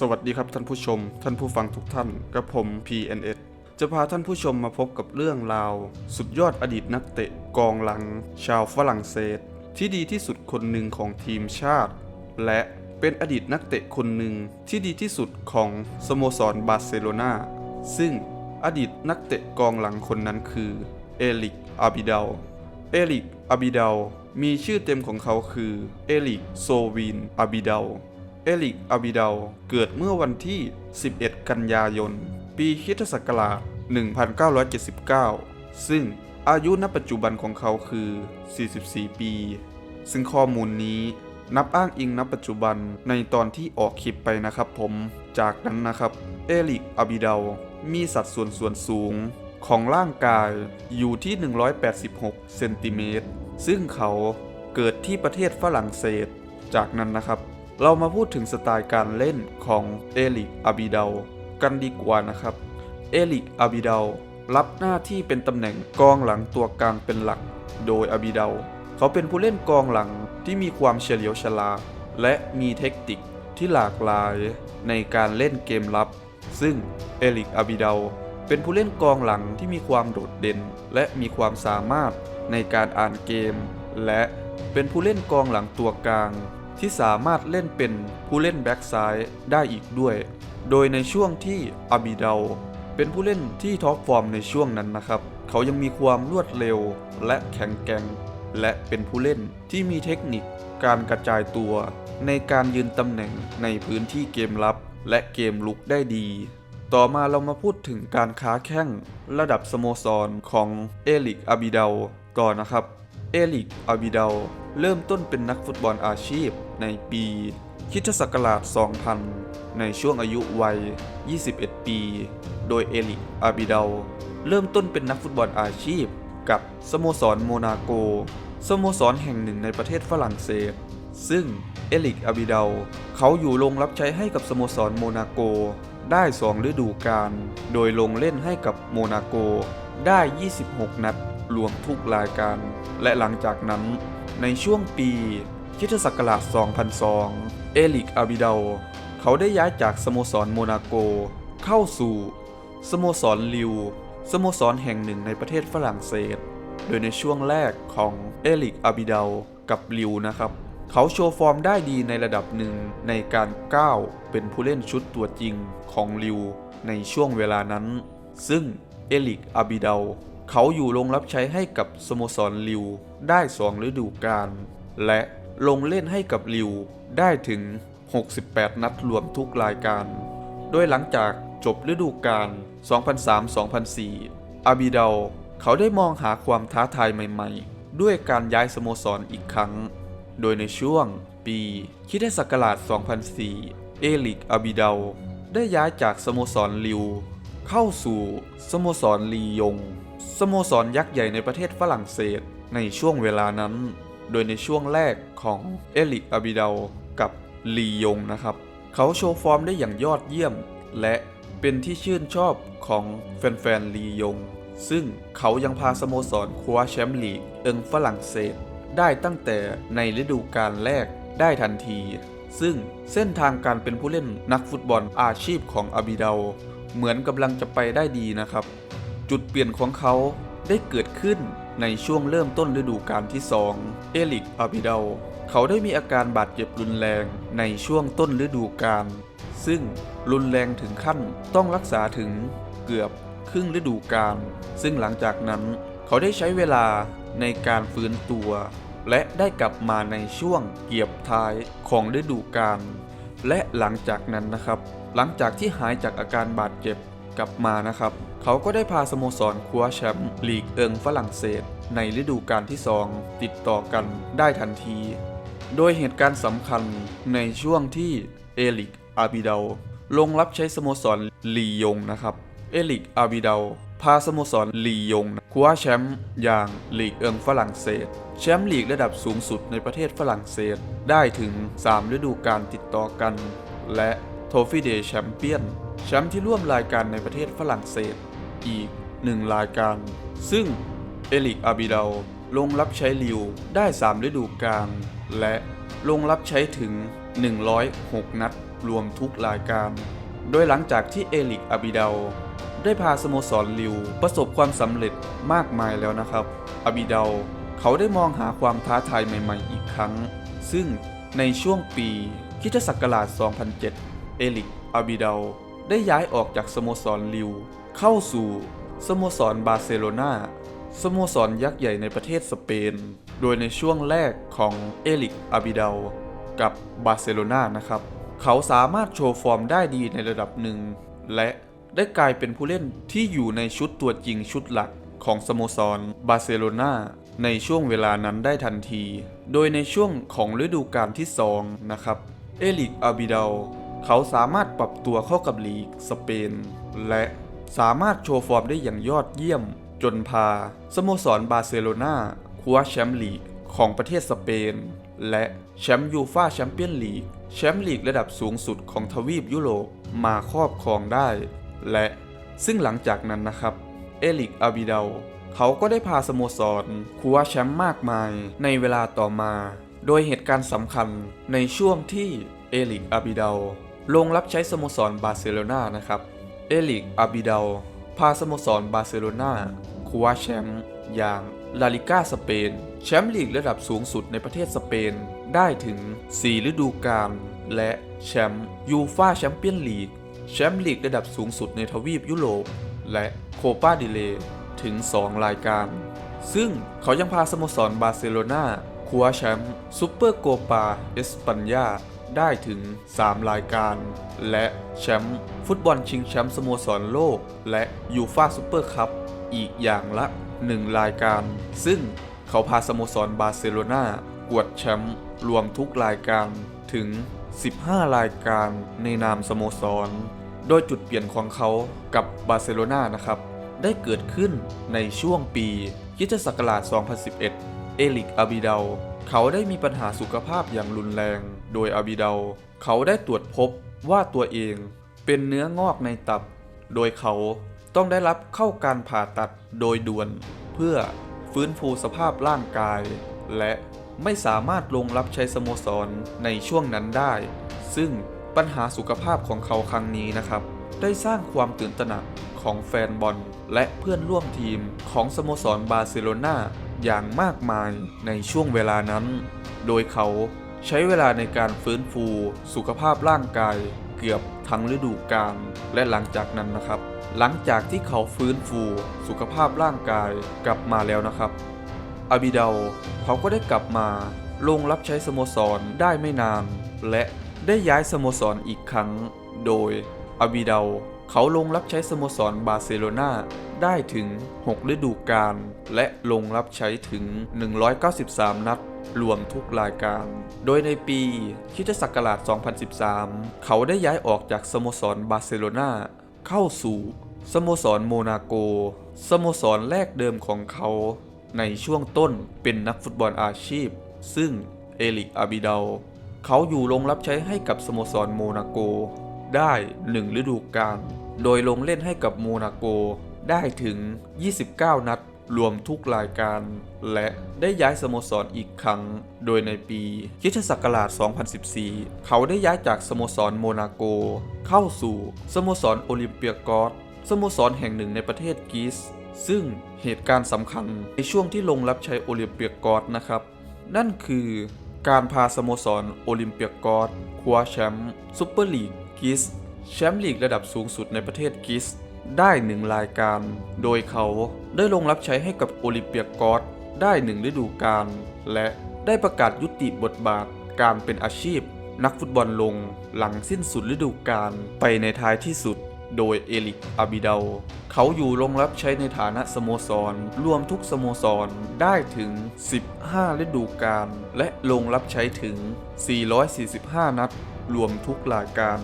สวัสดีครับท่านผู้ชม ท่านผู้ฟังทุกท่านกับผม PNS จะพาท่านผู้ชมมาพบกับเรื่องราว สุดยอดอดีตนักเตะกองหลัง ชาวฝรั่งเศส ที่ดีที่สุดคนหนึ่งของทีมชาติ และเป็นอดีตนักเตะคนหนึ่งที่ดีที่สุดของสโมสรบาร์เซโลนาซึ่งอดีตนักเตะกองหลังคนนั้นคือเอลิกอาบิดาลเอลิกอาบิดาลมีชื่อเต็มของเขาคือเอลิกโซวินอาบิดาล เอลิกอาบิดาลเกิดเมื่อวันที่ 11 กันยายน ปีคิตศักราช 1979 ซึ่งอายุณปัจจุบันของเขาคือ 44 ปี ซึ่งข้อมูลนี้นับอ้างอิงณปัจจุบันในตอนที่ออกคลิปไปนะครับผม จากนั้นนะครับ เอลิกอาบิดาลมีสัดส่วนส่วนสูงของร่างกายอยู่ที่ 186 เซนติเมตร ซึ่งเขาเกิดที่ประเทศฝรั่งเศส จากนั้นนะครับ เรามาพูดถึงสไตล์การเล่นของเอลิกอาบิดาลกันดีกว่านะครับ เอลิกอาบิดาลรับหน้าที่เป็นตำแหน่งกองหลังตัวกลางเป็นหลัก โดยอาบิดาลเขาเป็นผู้เล่นกองหลังที่มีความเฉลียวฉลาดและมีเทคนิคที่หลากหลายในการเล่นเกมรับ ซึ่งเอลิกอาบิดาลเป็นผู้เล่นกองหลังที่มีความโดดเด่น และมีความสามารถในการอ่านเกม และเป็นผู้เล่นกองหลังตัวกลาง ที่สามารถเล่นเป็นผู้เล่นแบ็กซ้ายได้อีกด้วย โดยในช่วงที่อาบิดาเป็นผู้เล่นที่ท็อปฟอร์มในช่วงนั้นนะครับ เขายังมีความรวดเร็วและแข็งแกร่ง และเป็นผู้เล่นที่มีเทคนิคการกระจายตัว ในการยืนตำแหน่งในพื้นที่เกมรับ และเกมลุกได้ดี ต่อมาเรามาพูดถึงการค้าแข่งระดับสโมสรของเอลิกอาบิดาลก่อนนะครับ เอลิกอาบิดาลเริ่มต้นเป็นนักฟุตบอลอาชีพ ในปีคริสตศักราช 2000 ในช่วงอายุวัย 21 ปี โดยเอลิก อาบิดาเริ่มต้นเป็นนักฟุตบอลอาชีพ กับสโมสรโมนาโก สโมสรแห่งหนึ่งในประเทศฝรั่งเศส ซึ่งเอลิก อาบิดาเขาอยู่ลงรับใช้ให้กับสโมสรโมนาโก ได้ 2 ฤดูกาล โดยลงเล่นให้กับโมนาโก ได้ 26 นัด รวมทุกรายการ และหลังจากนั้นในช่วงปี คริสตศักราช2002 เอลิกอาบิดาลเขาได้ย้ายจากสโมสรโมนาโก เข้าสู่ สโมสรลิว สโมสรแห่งหนึ่งในประเทศฝรั่งเศส โดยในช่วงแรกของเอลิกอาบิดาลกับลิวนะครับ เขาโชว์ฟอร์มได้ดีในระดับหนึ่งในการก้าวเป็นผู้เล่นชุดตัวจริงของลิวในช่วงเวลานั้น ซึ่งเอลิกอาบิดาลเขาอยู่ลงรับใช้ให้กับสโมสรลิวได้สองฤดูกาลและ ลงเล่นให้กับลิวได้ถึง 68 นัดรวมทุกรายการ โดยหลังจากจบฤดูกาล 2003-2004 อาบิดาลเขาได้มองหาความท้าทายใหม่ๆ ด้วยการย้ายสโมสรอีกครั้ง โดยในช่วงปีคริสตศักราช 2004 เอลิกอาบิดาลได้ย้ายจากสโมสรลิว เข้าสู่สโมสรลียง สโมสรยักษ์ใหญ่ในประเทศฝรั่งเศสในช่วงเวลานั้น โดยในช่วงแรกของเอลิกอาบิดาลกับลียงนะครับ เขาโชว์ฟอร์มได้อย่างยอดเยี่ยม และเป็นที่ชื่นชอบของแฟนๆลียง ซึ่งเขายังพาสโมสรคว้าแชมป์ลีกเอิงฝรั่งเศส ได้ตั้งแต่ในฤดูกาลแรกได้ทันที ซึ่งเส้นทางการเป็นผู้เล่นนักฟุตบอลอาชีพของอาบิดาลเหมือนกำลังจะไปได้ดีนะครับ จุดเปลี่ยนของเขาได้เกิดขึ้น ในช่วงเริ่มต้นฤดูกาลที่ 2 เอลิกอาบิดาลเขาได้มีอาการบาดเจ็บรุนแรงในช่วงต้นฤดูกาลซึ่งรุนแรงถึงขั้นต้องรักษาถึงเกือบครึ่งฤดูกาลซึ่งหลังจากนั้นเขาได้ใช้เวลาในการฟื้นตัว และได้กลับมาในช่วงเกียบท้ายของฤดูกาลและหลังจากนั้นนะครับ หลังจากที่หายจากอาการบาดเจ็บกลับมานะครับ เขาก็ได้พาสโมสรคว้าแชมป์ลีกเอิงฝรั่งเศส ในฤดูกาลที่ 2 ติดต่อกันได้ทันที โดยเหตุการณ์สำคัญในช่วงที่เอลิกอาบิดาลลงรับใช้สโมสรลียงนะครับ เอลิกอาบิดาลพาสโมสรลียงคว้าแชมป์อย่างลีกเอิงฝรั่งเศส แชมป์ลีกระดับสูงสุดในประเทศฝรั่งเศสได้ถึง 3 ฤดูกาลติดต่อกัน และโทฟี่เดย์แชมเปี้ยนแชมป์ที่ร่วมรายการในประเทศฝรั่งเศส อีก1รายการ ซึ่งเอลิกอาบิดาลงรับใช้ลิวได้ 3 ฤดูกาลและลงรับใช้ถึง 106 นัด รวมทุกรายการ โดยหลังจากที่เอลิกอาบิดาได้พาสโมสรลิวประสบความสำเร็จมากมายแล้วนะครับอาบิดาเขาได้มองหาความท้าทายใหม่ๆอีกครั้ง ซึ่งในช่วงปีคริสตศักราช 2007 เอลิกอาบิดาได้ย้ายออกจากสโมสรลิว เข้าสู่สโมสรบาร์เซโลนาสโมสรยักษ์ใหญ่ในประเทศสเปน โดยในช่วงแรกของเอลิกอาบิดาลกับบาร์เซโลนานะครับ เขาสามารถโชว์ฟอร์มได้ดีในระดับหนึ่ง และได้กลายเป็นผู้เล่นที่อยู่ในชุดตัวจริงชุดหลักของสโมสรบาร์เซโลนาในช่วงเวลานั้นได้ทันที โดยในช่วงของฤดูกาลที่ 2 นะครับ เอลิกอาบิดาลเขาสามารถปรับตัวเข้ากับลีกสเปน และ สามารถโชว์ฟอร์มได้อย่างยอดเยี่ยม จนพา สโมสรบาร์เซโลนาคว้าแชมป์ลีกของประเทศสเปน และแชมป์ยูฟ่าแชมเปี้ยนลีกแชมป์ลีกระดับสูงสุดของทวีปยุโรปมาครอบครองได้ และซึ่งหลังจากนั้นนะครับ เอลิกอาบิดาลเขาก็ได้พาสโมสรคว้าแชมป์มากมายในเวลาต่อมา โดยเหตุการณ์สำคัญในช่วงที่เอลิกอาบิดาลลงรับใช้สโมสรบาร์เซโลนานะครับ เอลิกอาบิดาพาสโมสรบาร์เซโลนาคว้าแชมป์อย่างลาลิก้าสเปน แชมป์ลีกระดับสูงสุดในประเทศสเปน ได้ถึง 4 ฤดูกาลและแชมป์ยูฟาแชมเปี้ยนลีก แชมป์ลีกระดับสูงสุดในทวีปยุโรป และโคปาดิเลถึง 2 รายการ ซึ่งเขายังพาสโมสรบาร์เซโลนาคว้าแชมป์ซูเปอร์โกปาเอสปัญญา ได้ถึง 3 รายการ และแชมป์ฟุตบอลชิงแชมป์สโมสรโลก และยูฟาซูเปอร์คัพอีกอย่างละ 1 รายการ ซึ่งเขาพาสโมสรบาร์เซโลนากวดแชมป์รวมทุกรายการถึง 15 รายการในนามสโมสร โดยจุดเปลี่ยนของเขากับบาร์เซโลนานะครับ ได้เกิดขึ้นในช่วงปีคิศักราช 2011 เอลิกอาบิดาล เขาได้มีปัญหาสุขภาพอย่างรุนแรง โดยอาบิดาเขาได้ตรวจพบว่าตัวเองเป็นเนื้องอกในตับ โดยเขาต้องได้รับเข้าการผ่าตัดโดยด่วน เพื่อฟื้นฟูสภาพร่างกาย และไม่สามารถลงรับใช้สโมสรในช่วงนั้นได้ ซึ่งปัญหาสุขภาพของเขาครั้งนี้นะครับ ได้สร้างความตื่นตระหนักของแฟนบอลและเพื่อนร่วมทีมของสโมสรบาร์เซโลนา อย่างมากมายในช่วงเวลานั้น โดยเขาใช้เวลาในการฟื้นฟูสุขภาพร่างกายเกือบทั้งฤดูกาลและหลังจากนั้นนะครับ หลังจากที่เขาฟื้นฟูสุขภาพร่างกายกลับมาแล้วนะครับอาบิดาลเขาก็ได้กลับมาลงรับใช้สโมสรได้ไม่นาน และได้ย้ายสโมสรอีกครั้ง โดยอาบิดาล เขาลงรับใช้สโมสรบาร์เซโลนาได้ถึง 6 ฤดูกาลและลงรับใช้ถึง 193 นัด รวมทุกรายการ โดยในปีคริสตศักราช 2013 เขาได้ย้ายออกจากสโมสรบาร์เซโลนาเข้าสู่สโมสรโมนาโก สโมสรแรกเดิมของเขา ในช่วงต้นเป็นนักฟุตบอลอาชีพ ซึ่งเอลิกอาบิดาลเขาอยู่ลงรับใช้ให้กับสโมสรโมนาโก ได้หนึ่งฤดูกาล โดยลงเล่นให้กับโมนาโกได้ถึง 29 นัด รวมทุกรายการ และได้ย้ายสโมสรอีกครั้ง โดยในปีคริสตศักราช 2014 เขาได้ย้ายจากสโมสรโมนาโก เข้าสู่สโมสรโอลิมเปียกอสสโมสรแห่งหนึ่งในประเทศกรีซซึ่งเหตุการณ์สำคัญในช่วงที่ลงรับใช้โอลิมเปียกอสนะครับ นั่นคือการพาสโมสรโอลิมเปียกอสคว้าแชมป์ซูเปอร์ลีก กรีซแชมป์ลีกระดับสูงสุดในประเทศกรีซได้หนึ่งรายการ โดยเขาได้ลงรับใช้ให้กับโอลิเปียกอสได้หนึ่งฤดูกาลและได้ประกาศยุติบทบาทการเป็นอาชีพ นักฟุตบอลลงหลังสิ้นสุดฤดูกาลไปในท้ายที่สุด โดยเอลิกอาบิดาลเขาอยู่ลงรับใช้ในฐานะสโมสร รวมทุกสโมสรได้ถึง 15 ฤดูกาลและลงรับใช้ถึง 445 นัดรวมทุกรายการ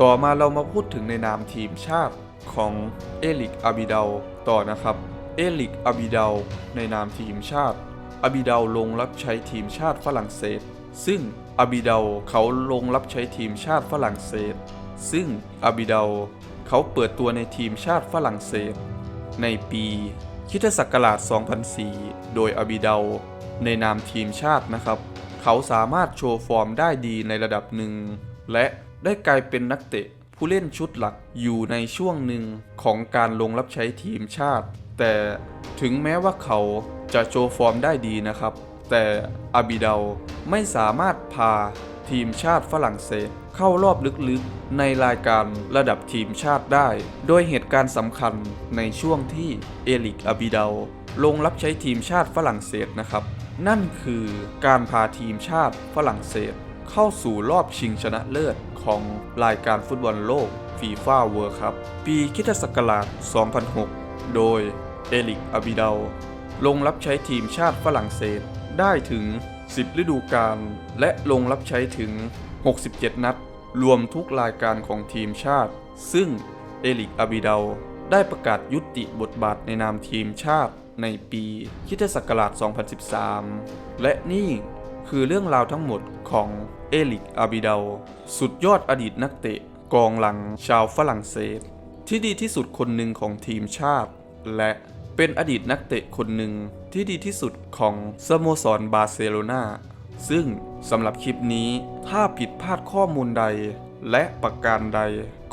ต่อมาเรามาพูดถึงในนามทีมชาติของเอลิกอาบิดาลต่อนะครับ เอลิกอาบิดาลในนามทีมชาติอาบิดาลลงรับใช้ทีมชาติฝรั่งเศส ซึ่งอาบิดาลเขาลงรับใช้ทีมชาติฝรั่งเศส ซึ่งอาบิดาลเขาเปิดตัวในทีมชาติฝรั่งเศส ในปีคริสตศักราช 2004 โดยอาบิดาลในนามทีมชาตินะครับ เขาสามารถโชว์ฟอร์มได้ดีในระดับหนึ่ง และ ได้กลายเป็นนักเตะผู้เล่นชุดหลักอยู่ในช่วงหนึ่งของการลงรับใช้ทีมชาติ แต่ถึงแม้ว่าเขาจะโชว์ฟอร์มได้ดีนะครับ แต่อาบิดาลไม่สามารถพาทีมชาติฝรั่งเศสเข้ารอบลึกๆ ในรายการระดับทีมชาติได้ โดยเหตุการณ์สำคัญในช่วงที่เอลิกอาบิดาลลงรับใช้ทีมชาติฝรั่งเศสนะครับ นั่นคือการพาทีมชาติฝรั่งเศส เข้าสู่รอบชิงชนะเลิศของรายการฟุตบอลโลกฟีฟ่าเวิร์คัพปีคริสตศักราช 2006 โดยเอลิกอาบิดาลลงรับใช้ทีมชาติฝรั่งเศสได้ถึง 10 ฤดูกาลและลงรับใช้ถึง 67 นัด รวมทุกรายการของทีมชาติ ซึ่งเอลิกอาบิดาลได้ประกาศยุติบทบาทในนามทีมชาติในปีคริสตศักราช 2013 และนี่ คือเรื่องราวทั้งหมดของเอลิกอาบิดาสุดยอดอดีตนักเตะ กองหลังชาวฝรั่งเศส ที่ดีที่สุดคนหนึ่งของทีมชาติ และเป็นอดีตนักเตะคนหนึ่งที่ดีที่สุดของสโมสรบาร์เซโลนาซึ่งสำหรับคลิปนี้ถ้าผิดพลาดข้อมูลใด และประการใด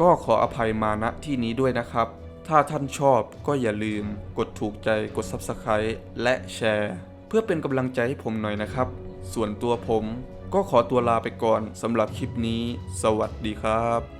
ก็ขออภัยมาณที่นี้ด้วยนะครับ ถ้าท่านชอบก็อย่าลืม กดถูกใจกด Subscribe และแชร์ เพื่อเป็นกำลังใจให้ผมหน่อยนะครับ ส่วนตัวผมก็ขอตัวลาไปก่อนสำหรับคลิปนี้ สวัสดีครับ